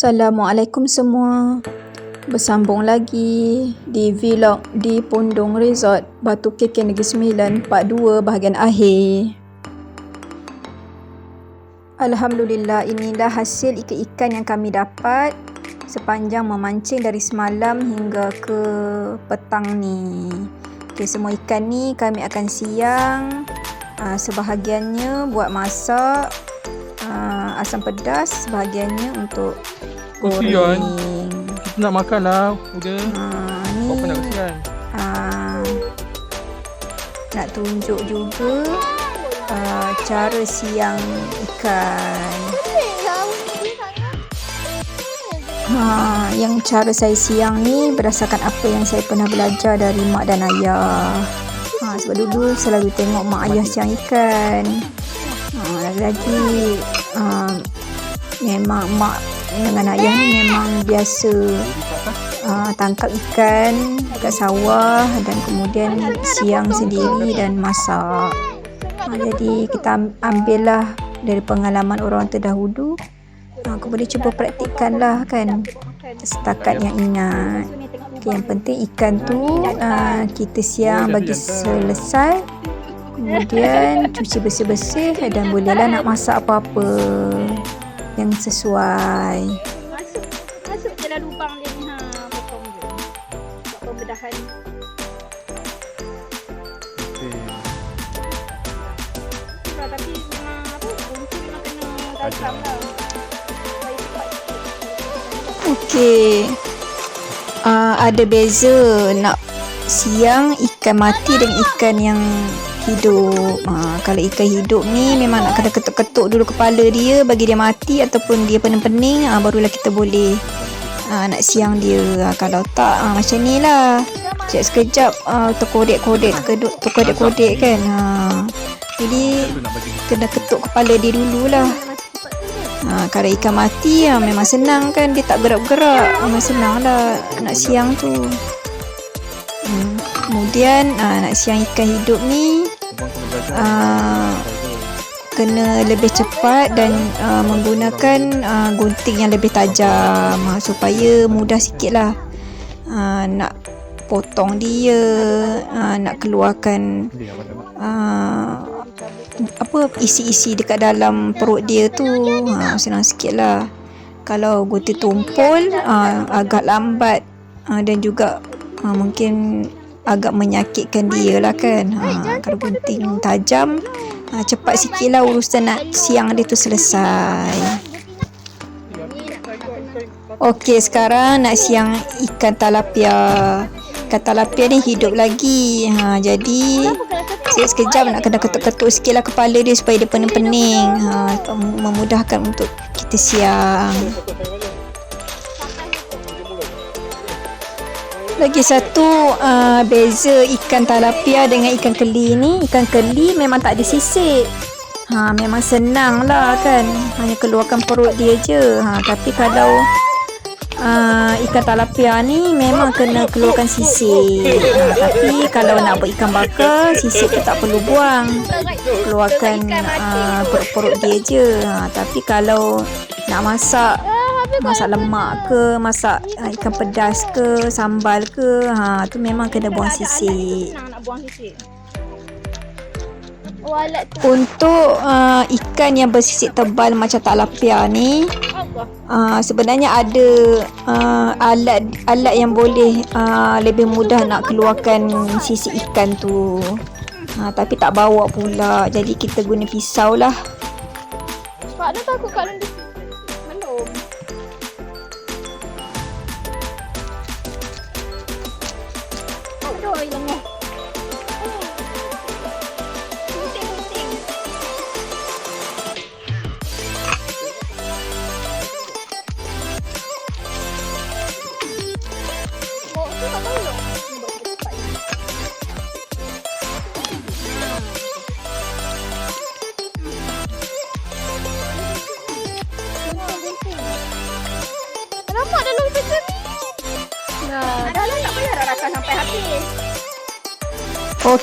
Assalamualaikum semua. Bersambung lagi di vlog di Pondong Resort Batu Keke Negeri Sembilan part 2 bahagian akhir. Alhamdulillah inilah hasil ikan-ikan yang kami dapat sepanjang memancing dari semalam hingga ke petang ni. Okay, semua ikan ni kami akan siang. Uh, sebahagiannya buat masak uh, asam pedas, sebahagiannya untuk goreng. Kita nak makan lah Udah Uh, ni Apa nak kesian uh, nak tunjuk juga uh, cara siang ikan. Ha, yang cara saya siang ni berdasarkan apa yang saya pernah belajar dari mak dan ayah. Ha, sebab dulu selalu tengok mak ayah siang ikan. Ha, lagi-lagi uh, memang mak dengan ayah ni memang biasa uh, tangkap ikan dekat sawah dan kemudian siang sendiri dan masak. Ha, jadi kita am- ambillah dari pengalaman orang terdahulu. Ha, kemudian cuba praktikkan lah kan setakat yang ingat. Okay, yang penting ikan tu uh, kita siang bagi selesai. Kemudian cuci bersih-bersih dan bolehlah nak masak apa-apa yang sesuai. Masuk masuk je lah lubang dia ni ha potong je. Buat pembedahan. Itulah tapi memang apa buntu memang kena tajam lah. Okey. Uh, ada beza nak siang ikan mati dengan ikan yang hidup. Uh, kalau ikan hidup ni memang nak kena ketuk-ketuk dulu kepala dia bagi dia mati ataupun dia pening-pening uh, barulah kita boleh uh, nak siang dia. Uh, kalau tak uh, macam ni lah. Sekejap sekejap uh, terkodek-kodek, terkodek- terkodek-kodek kan. Uh, jadi kena ketuk kepala dia dululah. Ha, kalau ikan mati ha, memang senang kan dia tak gerak-gerak memang senang lah nak siang tu hmm. kemudian ha, nak siang ikan hidup ni Ah. kena lebih cepat dan uh, menggunakan uh, gunting yang lebih tajam ha, supaya mudah sikit lah uh, nak potong dia uh, nak keluarkan uh, apa isi-isi dekat dalam perut dia tu ha, senang sikit lah kalau gunting tumpul ha, agak lambat ha, dan juga ha, mungkin agak menyakitkan dia lah kan. Ha, kalau gunting tajam ha, cepat sikit lah urusan nak siang dia tu selesai. Okey sekarang nak siang ikan talapia. Ikan talapia ni hidup lagi. Ha, jadi Sikit sekejap nak kena ketuk-ketuk sikit lah kepala dia supaya dia pening-pening. Ha, mem- memudahkan untuk kita siang lagi satu uh, beza ikan talapia dengan ikan keli ni. Ikan keli memang tak ada sisik ha, memang senang lah kan. Hanya keluarkan perut dia je. Ha, tapi kalau uh, ikan talapia ni memang kena keluarkan sisik. Ha, tapi kalau nak buat ikan bakar sisik tu tak perlu buang. Keluarkan uh, perut-perut dia je. Ha, tapi kalau nak masak masak lemak ke masak uh, ikan pedas ke sambal ke ha tu memang kena buang sisik. Oh untuk uh, ikan yang bersisik tebal macam talapia ni uh, sebenarnya ada uh, alat alat yang boleh uh, lebih mudah nak keluarkan sisik ikan tu. Ha, tapi tak bawa pula. Jadi kita guna pisau lah. Dah takut kat dalam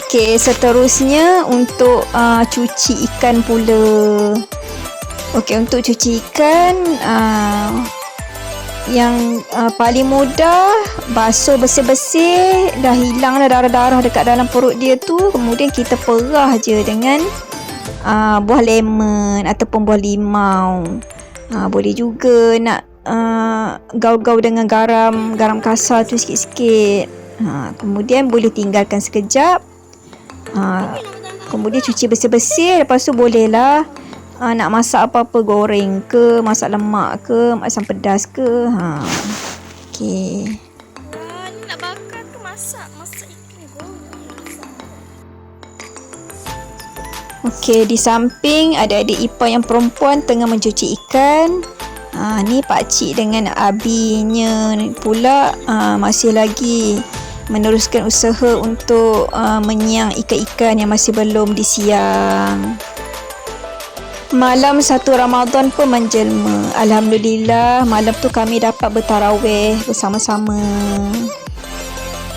Okey, seterusnya untuk uh, cuci ikan pula. Okey, untuk cuci ikan uh, yang uh, paling mudah basuh bersih-bersih dah hilang dah darah-darah dekat dalam perut dia tu kemudian kita perah je dengan uh, buah lemon ataupun buah limau. Uh, boleh juga nak uh, gaul-gaul dengan garam garam kasar tu sikit-sikit. Uh, kemudian boleh tinggalkan sekejap uh, kemudian cuci bersih-bersih lepas tu bolehlah uh, nak masak apa-apa goreng ke masak lemak ke asam pedas ke ha okey ni nak bakar ke masak? Masak ikan goreng. Okey, di samping ada adik ipar yang perempuan tengah mencuci ikan. Ha, ni pak cik dengan abinya pula ha, masih lagi meneruskan usaha untuk uh, menyiang ikan-ikan yang masih belum disiang. Malam satu Ramadan pun menjelma. Alhamdulillah, malam tu kami dapat bertarawih bersama-sama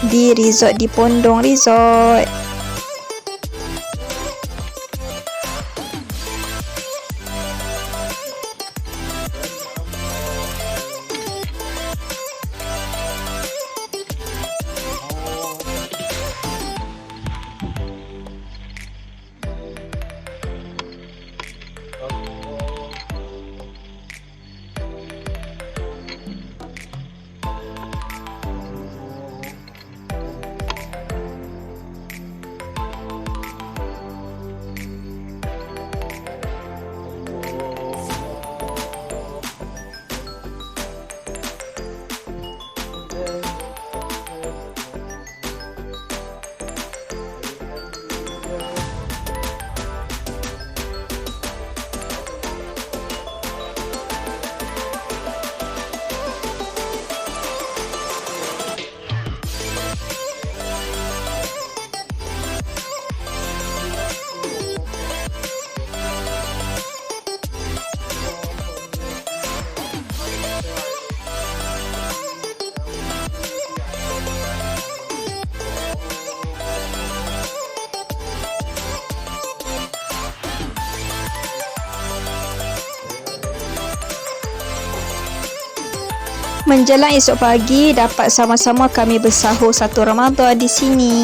di resort di Pondong Resort. Menjelang esok pagi dapat sama-sama kami bersahur satu Ramadan di sini.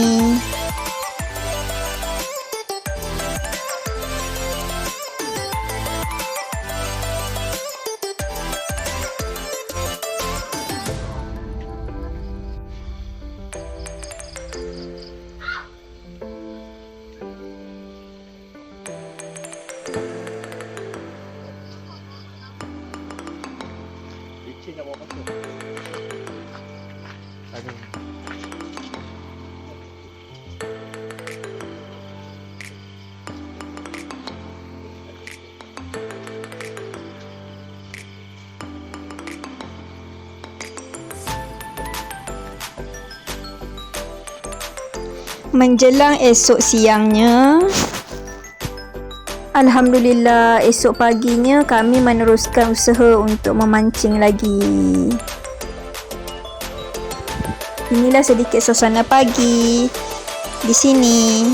Bawa masuk. Menjelang esok siangnya Alhamdulillah esok paginya kami meneruskan usaha untuk memancing lagi. Inilah sedikit suasana pagi di sini.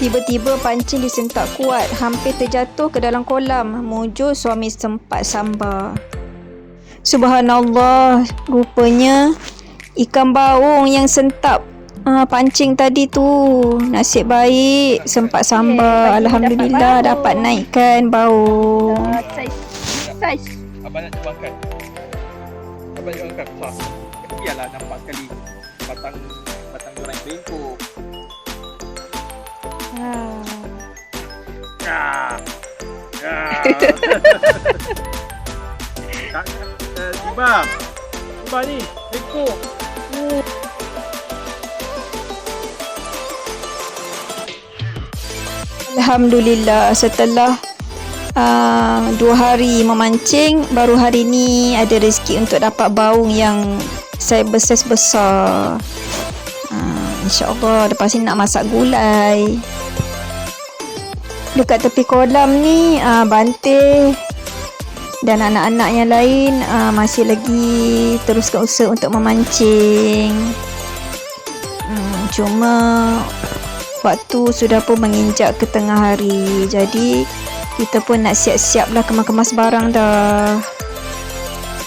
Tiba-tiba pancing disentak kuat, hampir terjatuh ke dalam kolam. Mujur suami sempat sambar. Subhanallah, rupanya ikan baung yang sentap uh, pancing tadi tu. Nasib baik sempat sambar. pagi Alhamdulillah dapat dapat baung. naikkan baung. Ah, saiz. Saiz. Abang nak cuba angkat. Abang cuba angkat. Wah. Biarlah nampak sekali batang batang orang bengkok. Ah. Ya. Ya. Tak tiba. Tiba ni. Bengkok. Alhamdulillah setelah uh, dua hari memancing baru hari ni ada rezeki untuk dapat baung yang saya besar-besar. Uh, InsyaAllah lepas ni nak masak gulai. dekat tepi kolam ni uh, Bante dan anak-anak yang lain uh, masih lagi teruskan usaha untuk memancing. Hmm, cuma waktu sudah pun menginjak ke tengah hari. Jadi kita pun nak siap-siap lah kemas-kemas barang dah.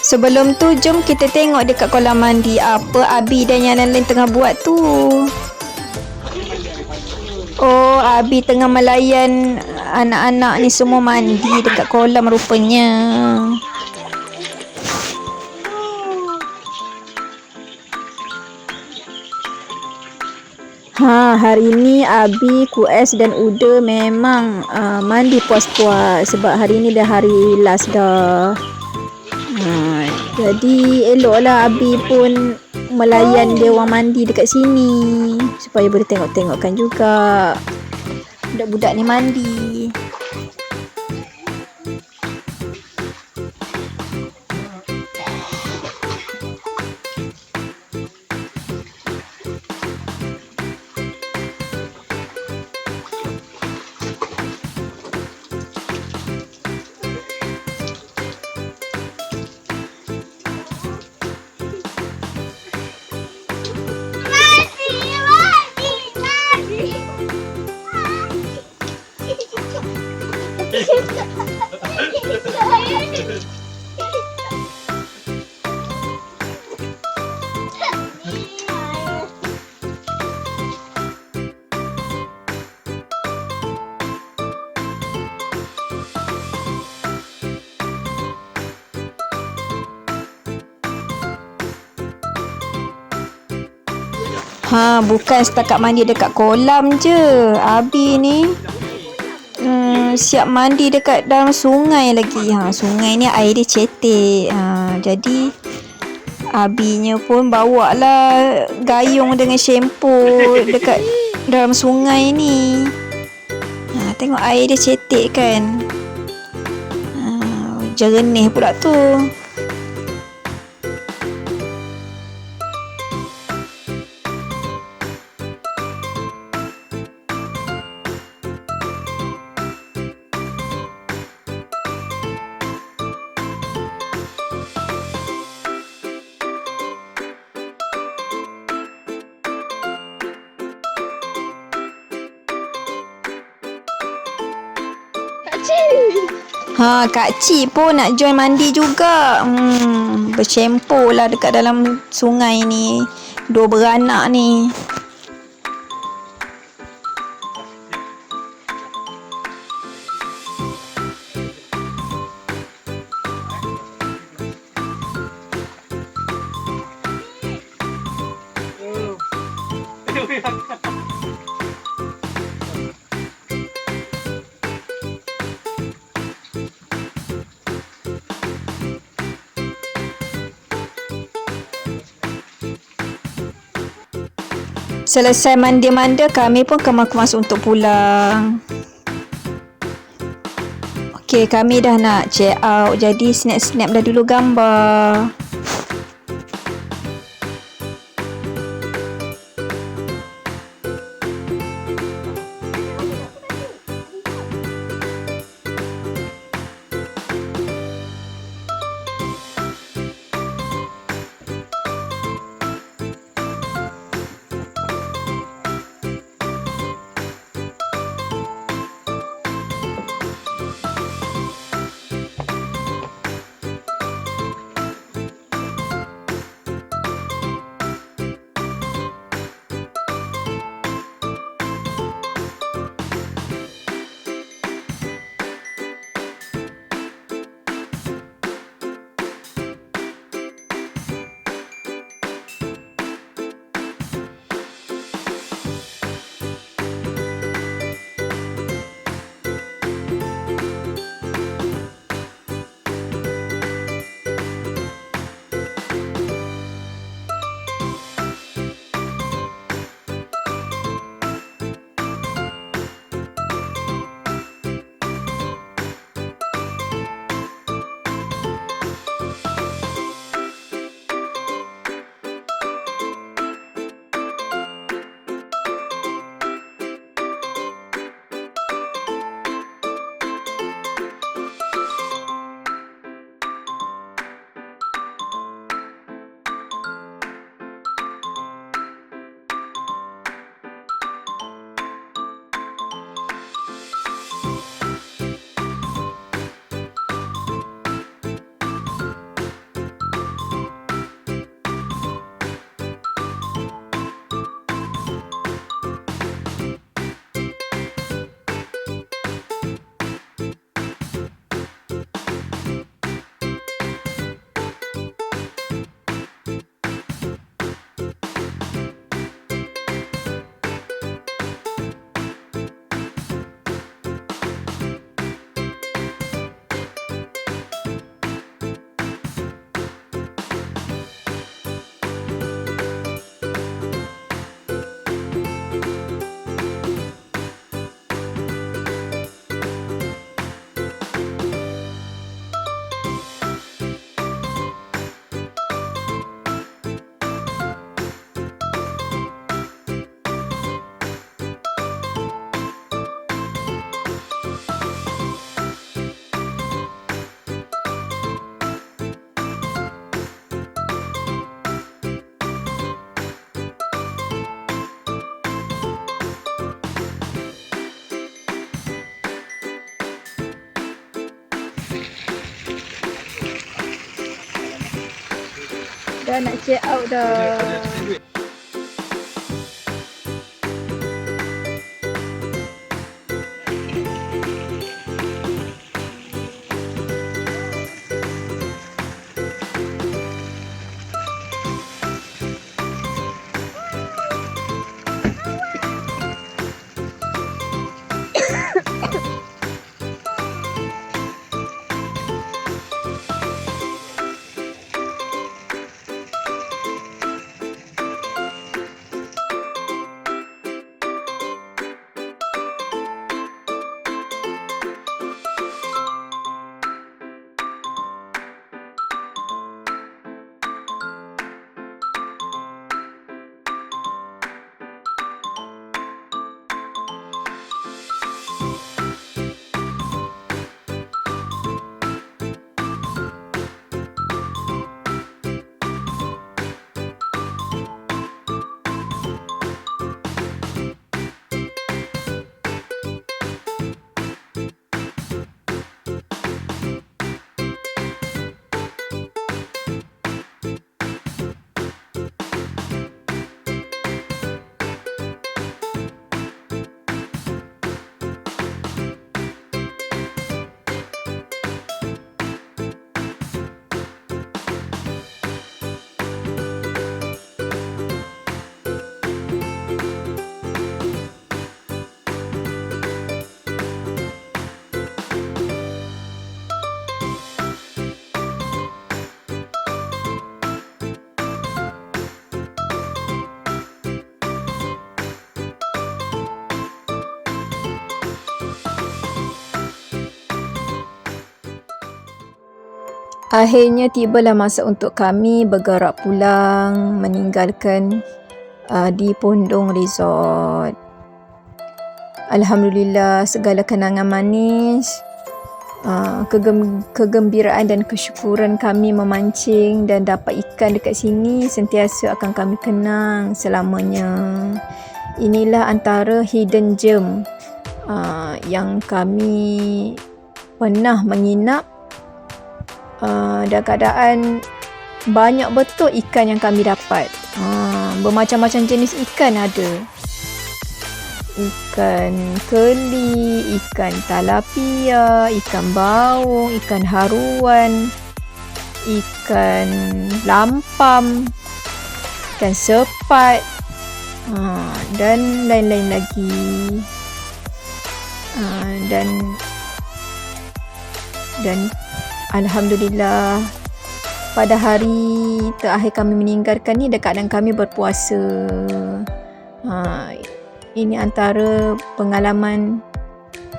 Sebelum tu jom kita tengok dekat kolam mandi apa Abi dan yang lain-lain tengah buat tu. Oh, Abi tengah melayan anak-anak ni semua mandi dekat kolam rupanya. Ha, hari ni Abi, Kues dan Uda memang uh, mandi puas-puas sebab hari ni dah hari last dah. Ha, jadi eloklah Abi pun melayan dia orang mandi dekat sini supaya boleh tengok-tengokkan juga budak-budak ni mandi. Ha, bukan setakat mandi dekat kolam je. Abi ni hmm, siap mandi dekat dalam sungai lagi. Ha, sungai ni air dia cetek. Ha, jadi Abinya pun bawa lah gayung dengan shampoo dekat dalam sungai ni. Ha, tengok air dia cetek kan. Ha, jernih pula tu. Ha, Kak Cik pun nak join mandi juga. Hmm, bercempo lah dekat dalam sungai ni. Dua beranak ni. Selesai mandi-manda, kami pun kemas-kemas untuk pulang. Okey, kami dah nak check out. Jadi, snap-snap dah dulu gambar. Dah nak check out Ada, Akhirnya tibalah masa untuk kami bergerak pulang meninggalkan uh, di Pondong Resort. Alhamdulillah segala kenangan manis, uh, kegem- kegembiraan dan kesyukuran kami memancing dan dapat ikan dekat sini sentiasa akan kami kenang selamanya. Inilah antara hidden gem uh, yang kami pernah menginap uh, dan keadaan banyak betul ikan yang kami dapat. Uh, bermacam-macam jenis ikan ada. Ikan keli, ikan talapia, ikan baung, ikan haruan, ikan lampam, ikan sepat uh, dan lain-lain lagi. Uh, dan dan Alhamdulillah pada hari terakhir kami meninggalkan ni dekat dan kami berpuasa. Ha, ini antara pengalaman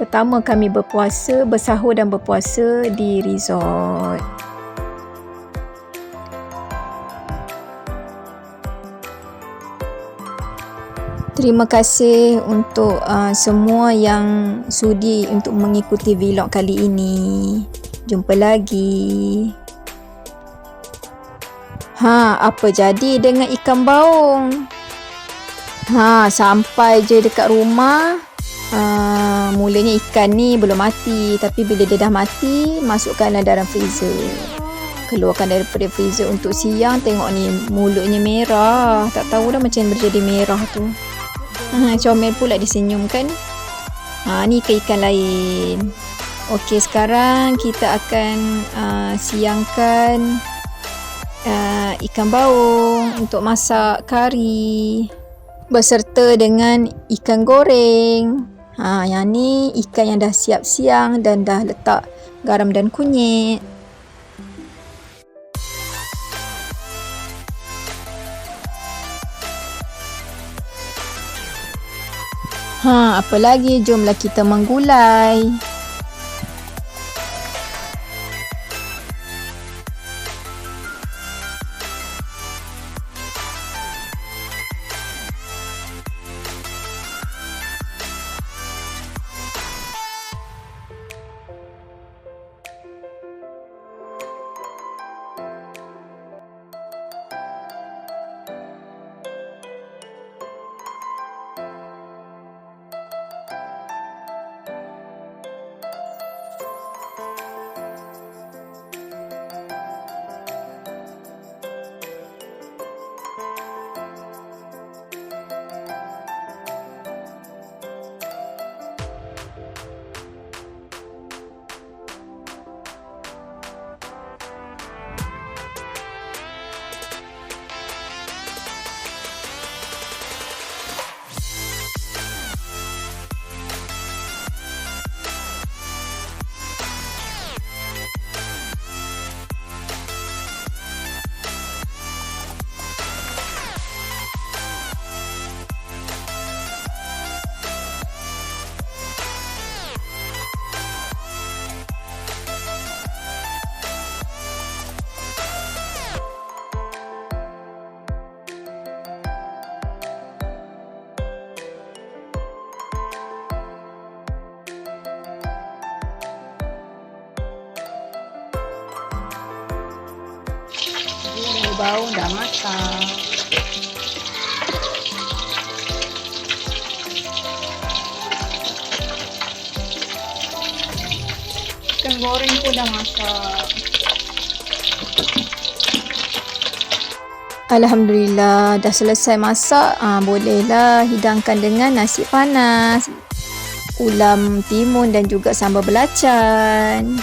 pertama kami berpuasa, bersahur dan berpuasa di resort. Terima kasih untuk uh, semua yang sudi untuk mengikuti vlog kali ini. Jumpa lagi. Ha, apa jadi dengan ikan baung? Ha, sampai je dekat rumah. Ha, mulanya ikan ni belum mati. Tapi bila dia dah mati, masukkanlah dalam freezer. Keluarkan daripada freezer untuk siang. Tengok ni mulutnya merah. Tak tahu dah macam berjadi merah tu. Ha, comel pula dia senyum kan. Ha, ni ikan-ikan lain. Okey, sekarang kita akan uh, siangkan uh, ikan baung untuk masak kari beserta dengan ikan goreng. Ha, yang ni ikan yang dah siap siang dan dah letak garam dan kunyit. Ha, apa lagi? Jomlah kita menggulai. Bau dah masak. Ikan goreng pun dah masak. Alhamdulillah dah selesai masak. Ah bolehlah hidangkan dengan nasi panas, ulam timun dan juga sambal belacan.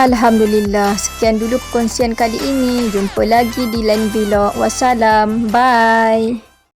Alhamdulillah, sekian dulu perkongsian kali ini. Jumpa lagi di lain vlog. Wassalam. Bye.